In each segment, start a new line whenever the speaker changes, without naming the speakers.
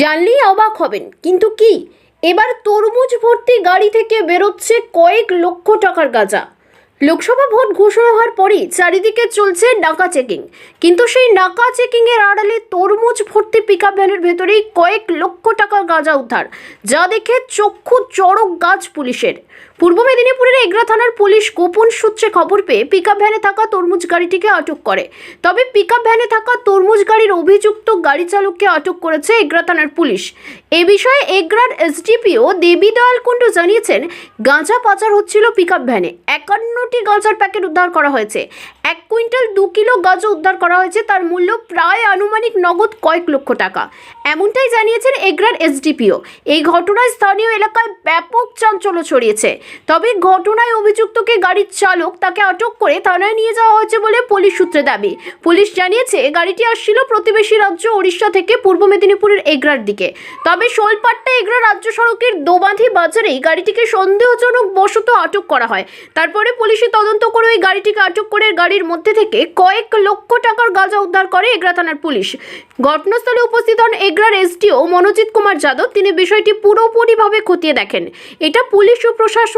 জানলেই অবাক হবেন। কিন্তু কি? এবার তরমুজ ভর্তি গাড়ি থেকে বেরোচ্ছে কয়েক লক্ষ টাকার গাঁজা। লোকসভা ভোট ঘোষণা হওয়ার পরই চারিদিকে চলছে নাকা চেকিং। কিন্তু সেই নাকা চেকিং এর আড়ালে তরমুজ ভর্তি পিক আপ ভ্যানের ভেতরেই কয়েক লক্ষ টাকার গাঁজা উদ্ধার, যা দেখে চক্ষু চড়ক গাছ পুলিশের। পূর্ব মেদিনীপুরের এগরা থানার পুলিশ গোপন সূত্রে খবর পেয়ে পিকআপ ভ্যানে থাকা তরমুজ গাড়িটিকে আটক করে। তবে পিকআপ ভ্যানে থাকা তরমুজ গাড়ির অভিযুক্ত গাড়ি চালককে আটক করেছে এগরা থানার পুলিশ। এ বিষয়ে এগরার এসডিপিও দেবী দয়াল কুণ্ডু জানিয়েছেন, গাঁজা পাচার হচ্ছিল পিকআপ ভ্যানে একান্নটি গাঁজার প্যাকেট উদ্ধার করা হয়েছে। এক কুইন্টাল দু কিলো গাঁজা উদ্ধার করা হয়েছে, তার মূল্য প্রায় আনুমানিক নগদ কয়েক লক্ষ টাকা। এমনটাই জানিয়েছেন এগরার এসডিপিও। এই ঘটনায় স্থানীয় এলাকায় ব্যাপক চাঞ্চল্য ছড়িয়েছে। তবে ঘটনায় অভিযুক্তকে গাড়ির চালক তাকে আটক করে থানায় নিয়ে যাওয়া হয়েছে বলে পুলিশ সূত্রে দাবি। পুলিশ জানিয়েছে গাড়িটি আসছিল প্রতিবেশী রাজ্য ওড়িশা থেকে পূর্ব মেদিনীপুরের এগরার দিকে। তবে শোলপাট্টা এগরা রাজ্য সড়কের দোবাঁধি বাজারেই গাড়িটিকে সন্দেহজনক বশত আটক করা হয়। তারপরে পুলিশি তদন্ত করে ওই গাড়িটিকে আটক করে গাড়ির মধ্যে থেকে কয়েক লক্ষ টাকার গাঁজা উদ্ধার করে এগরা থানার পুলিশ। ঘটনাস্থলে উপস্থিত হন এগরার এসডিও মনোজিৎ কুমার যাদব। তিনি বিষয়টি পুরোপুরিভাবে খতিয়ে দেখেন। এটা পুলিশ ও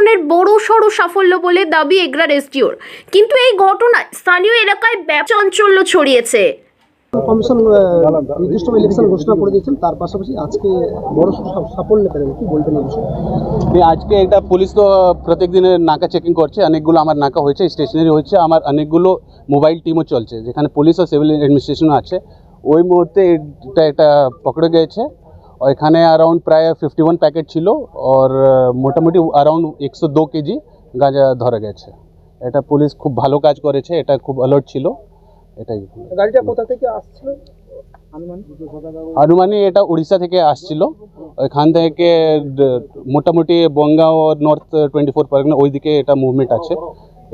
প্রশাসনের বড় সড় সাফল্য বলে দাবি এগরার এসডিওর কিন্তু এই ঘটনায় স্থানীয় এলাকায় ব্যাপক চাঞ্চল্য ছড়িয়েছে।
কমিশন নির্দিষ্ট ইলেকশন ঘোষণা করে দিয়েছেন। তার পাশাপাশি আজকে বড় সড় সাফল্য পেলেন কি বলবেন এই বিষয়ে?
আজকে এটা পুলিশ তো প্রত্যেক দিনে নাকা চেকিং করছে। অনেকগুলো আমার নাকা হয়েছে স্টেশনারি হয়েছে। আমার অনেকগুলো মোবাইল টিমও চলছে। যেখানে পুলিশ ও সিভিল অ্যাডমিনিস্ট্রেশনও আছে। ওই মুহূর্তে এটা এটা পকড়ে গেছে এখানে অ্যারাউন্ড প্রায় ফিফটি ওয়ান প্যাকেট ছিল আর মোটামুটি অ্যারাউন্ড একশো দু কেজি গাঁজা ধরা গেছে। এটা পুলিশ খুব ভালো কাজ করেছে এটা খুব অ্যালার্ট ছিল। এটাই।
গাড়িটা কোথা থেকে আসছিল?
আনুমানিক? এটা উড়িষ্যা থেকে আসছিল। ওইখান থেকে মোটামুটি Bongaon north twenty four Pargana ওইদিকে এটা মুভমেন্ট আছে।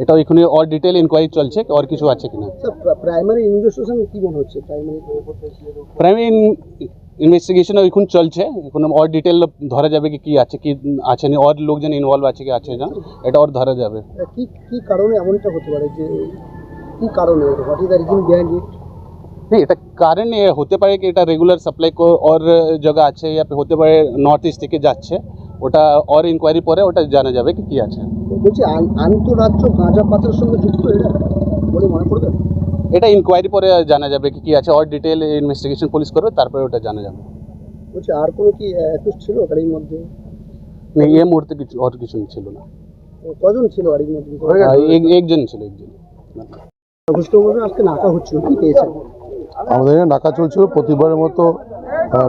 এটা ওইখানে অর ডিটেল ইনকোয়ারি চলছে আর কিছু আছে কিনা।
প্রাইমারি ইনভেস্টিগেশন কি মনে হচ্ছে? প্রাইমারি
প্রাইমারি ইনভেস্টিগেশন ওইখানে চলছে এখন আর ডিটেল ধরা যাবে কি কি আছে কি আছে না আর লোকজন ইনভলভ আছে কি আছে না এটা আর ধরা যাবে
কি কি কারণে এমনটা হতে পারে যে কি কারণে what is the reason behind it
नहीं এটা কারণ এ হতে পারে কি এটা রেগুলার সাপ্লাই কো और জায়গা আছে या फिर হতে পারে নর্থ ইস্ট থেকে যাচ্ছে ওটা আর ইনকোয়ারি পরে ওটা জানা যাবে কি কি আছে
বলছি আন- আন্তঃরাজ্য গাঁজা পাচারের সঙ্গে যুক্ত এরা বলে মনে করবেন
এটা ইনকোয়ারি পরে জানা যাবে কি কি আছে। আর ডিটেল ইনভেস্টিগেশন পুলিশ করবে তারপরে ওটা জানা যাবে।
বলছি আর কোনো কি অ্যাকুস ছিল গাড়ির মধ্যে?
না এই মুহূর্তে কিছু আর কিছু ছিল না।
কজন ছিল গাড়ির মধ্যে?
একজন ছিল একজন।
আজকে নাকা হচ্ছিল কি পেয়েছেন?
আমাদের এখানে নাকা চলছিল প্রতিবারের মতো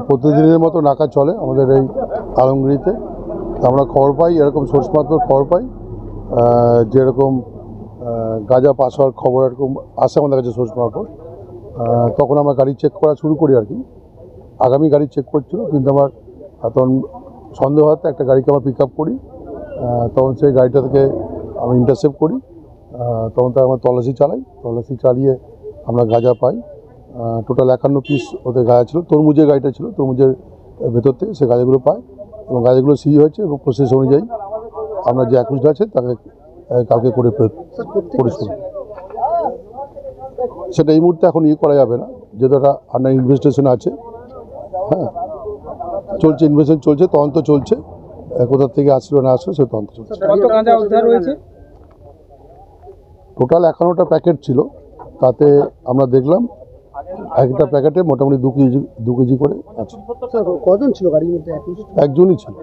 প্রতিদিনের মতো নাকা চলে আমাদের এই আলমগিরিতে। আমরা খবর পাই এরকম সোর্স মারফত খবর পাই। যেরকম গাঁজা পাস হওয়ার খবর এরকম আসে আমাদের কাছে সোর্স মারফত আহ, তখন আমরা গাড়ি চেক করা শুরু করি আর কি। আগামী গাড়ি চেক করছিল কিন্তু আমার তখন সন্দেহ হতে একটা গাড়িকে আমরা পিক আপ করি তখন সেই গাড়িটা থেকে আমি ইন্টারসেপ্ট করি। তখন তার আমরা তল্লাশি চালাই। তল্লাশি চালিয়ে আমরা গাঁজা পাই। টোটাল একান্ন পিস ওদের গাঁজা ছিল তরমুজের গাড়িটা ছিল তরমুজের ভেতর থেকে সে গাঁজাগুলো পায়। এবং গাঁজাগুলো সিজ হয়েছে এবং প্রসেস অনুযায়ী আমরা যে অ্যাকুজড আছে তাকে কালকে করে পরিশোধ সেটা এই মুহূর্তে এখন ইয়ে করা যাবে না। যেহেতু একটা আন্ডার ইনভেস্টিগেশন আছে হ্যাঁ। চলছে ইনভেস্টিগেশন চলছে তদন্ত চলছে। আহ, কোথা থেকে আসলো না আসলো সে তদন্ত চলছে। টোটাল একান্নটা প্যাকেট ছিল। তাতে আমরা দেখলাম একটা প্যাকেটে মোটামুটি দু কেজি দু কেজি করে আছে।
কজন ছিল গাড়ির মধ্যে?
একজনই ছিল।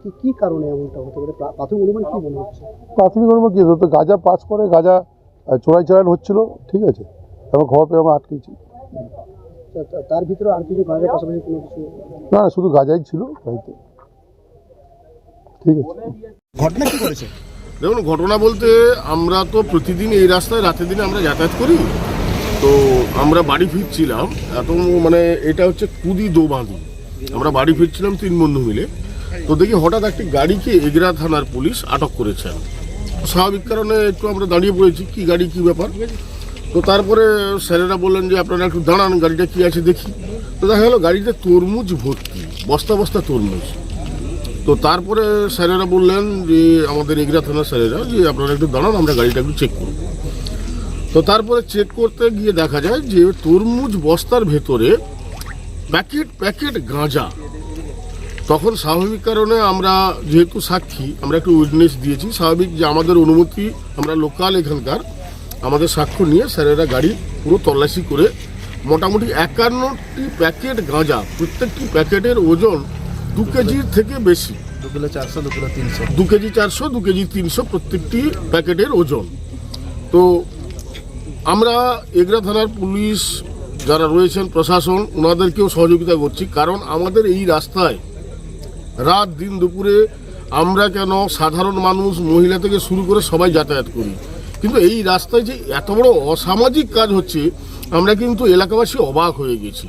কি কি কারণে এমনটা হতে পারে? প্রাথমিক অনুমান কি মনে হচ্ছে?
প্রাথমিক অনুমান কি? তো গাঁজা পাস করে গাঁজা চোরাই চালান হচ্ছিল ঠিক আছে? তারপর খবর পেয়ে আমরা আটকেছি।
তার ভিতরে আর কিছু গাঁজার পাশাপাশি কোনো কিছু?
না না শুধু গাঁজাই ছিল তাই তো ঠিক আছে।
ঘটনা কি করেছে
দেখুন ঘটনা বলতে আমরা তো প্রতিদিন এই রাস্তায় রাতের দিনে আমরা যাতায়াত করি। তো আমরা বাড়ি ফিরছিলাম এত মানে এটা হচ্ছে কুদি দোবাঁধি। আমরা বাড়ি ফিরছিলাম তিন বন্ধু মিলে। তো দেখি হঠাৎ একটি গাড়িকে এগরা থানার পুলিশ আটক করেছেন। স্বাভাবিক কারণে একটু আমরা দাঁড়িয়ে পড়েছি, কি গাড়ি, কি ব্যাপার? তো তারপরে স্যারেরা বললেন যে, আপনারা একটু দাঁড়ান, গাড়িটা কি আছে দেখি। তো দেখা গেলো, গাড়িতে তরমুজ ভর্তি, বস্তা বস্তা তরমুজ। তো তারপরে স্যারেরা বললেন যে, আমাদের এগরা থানার স্যারেরা, যে আপনারা একটু দাঁড়ান, আমরা গাড়িটা একটু চেক করব। তো তারপরে চেক করতে গিয়ে দেখা যায় যে, তরমুজ বস্তার ভেতরে প্যাকেট প্যাকেট গাঁজা তখন স্বাভাবিক কারণে আমরা যেহেতু সাক্ষী আমরা একটু উইটনেস দিয়েছি। স্বাভাবিক যে আমাদের অনুমতি আমরা লোকাল এখানকার আমাদের সাক্ষ্য নিয়ে স্যারেরা গাড়ি পুরো তল্লাশি করে মোটামুটি একান্নটি প্যাকেট গাঁজা প্রত্যেকটি প্যাকেটের ওজন দু কেজির থেকে বেশি।
দু কিলো চারশো দু কিলো তিনশো।
দু কেজি চারশো দু কেজি তিনশো প্রত্যেকটি প্যাকেটের ওজন। তো আমরা এগরা থানার পুলিশ যারা রয়েছেন প্রশাসন ওনাদেরকেও সহযোগিতা করছি কারণ আমাদের এই রাস্তায় রাত দিন দুপুরে আমরা কেন সাধারণ মানুষ, মহিলা থেকে শুরু করে সবাই যাতায়াত করি। কিন্তু এই রাস্তায় যে এত বড় অসামাজিক কাজ হচ্ছে, আমরা কিন্তু এলাকাবাসী অবাক হয়ে গেছি।